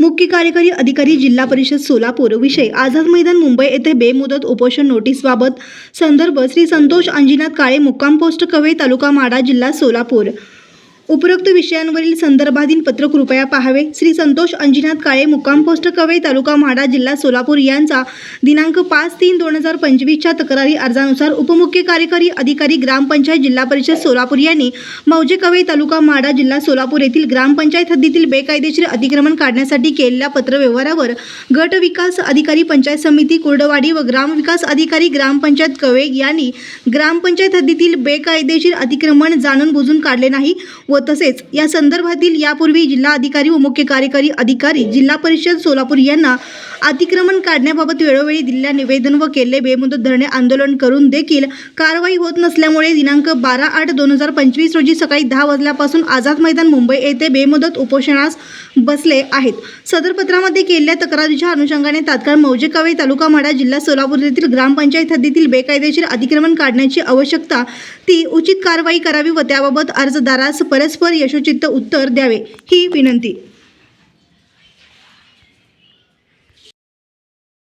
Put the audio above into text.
मुख्य कार्यकारी अधिकारी जिल्हा परिषद सोलापूर. विषय आझाद मैदान मुंबई येथे बेमुदत उपोषण नोटीसबाबत संदर्भ श्री संतोष अंजिनाथ काळे मुक्काम पोस्ट कवे तालुका माडा जिल्हा सोलापूर. उपरोक्त विषयांवरील संदर्भाधीन पत्र कृपया पाहावे. श्री संतोष अंजिनाथ काळे मुक्काम पोस्ट कवे तालुका म्हाडा जिल्हा सोलापूर यांचा दिनांक पाच तीन दोन हजार पंचवीसच्या तक्रारी अर्जानुसार उपमुख्य कार्यकारी अधिकारी ग्रामपंचायत जिल्हा परिषद सोलापूर यांनी मौजे कवे तालुका म्हाडा जिल्हा सोलापूर येथील ग्रामपंचायत हद्दीतील बेकायदेशीर अतिक्रमण काढण्यासाठी केलेल्या पत्रव्यवहारावर गट विकास अधिकारी पंचायत समिती कुर्डवाडी व ग्रामविकास अधिकारी ग्रामपंचायत कवे यांनी ग्रामपंचायत हद्दीतील बेकायदेशीर अतिक्रमण जाणून बुजून काढले नाही व तसेच या संदर्भातील यापूर्वी जिल्हा अधिकारी व मुख्य कार्यकारी अधिकारी जिल्हा परिषद सोलापूर यांना अतिक्रमण काढण्याबाबत वेळोवेळी दिलेल्या निवेदन व केले बेमुदत धरणे आंदोलन करून देखील कारवाई होत नसल्यामुळे दिनांक बारा आठ दोन हजार पंचवीस रोजी सकाळी दहा वाजल्यापासून आझाद मैदान मुंबई येथे बेमुदत उपोषणास बसले आहेत. सदर पत्रामध्ये केलेल्या तक्रारीच्या अनुषंगाने तात्काळ मौजे कावे तालुका माडा जिल्हा सोलापूर येथील ग्रामपंचायत हद्दीतील बेकायदेशीर अतिक्रमण काढण्याची आवश्यकता ती उचित कारवाई करावी व त्याबाबत अर्जदारास परत परस्पर यशोचित्त उत्तर द्यावे ही विनंती.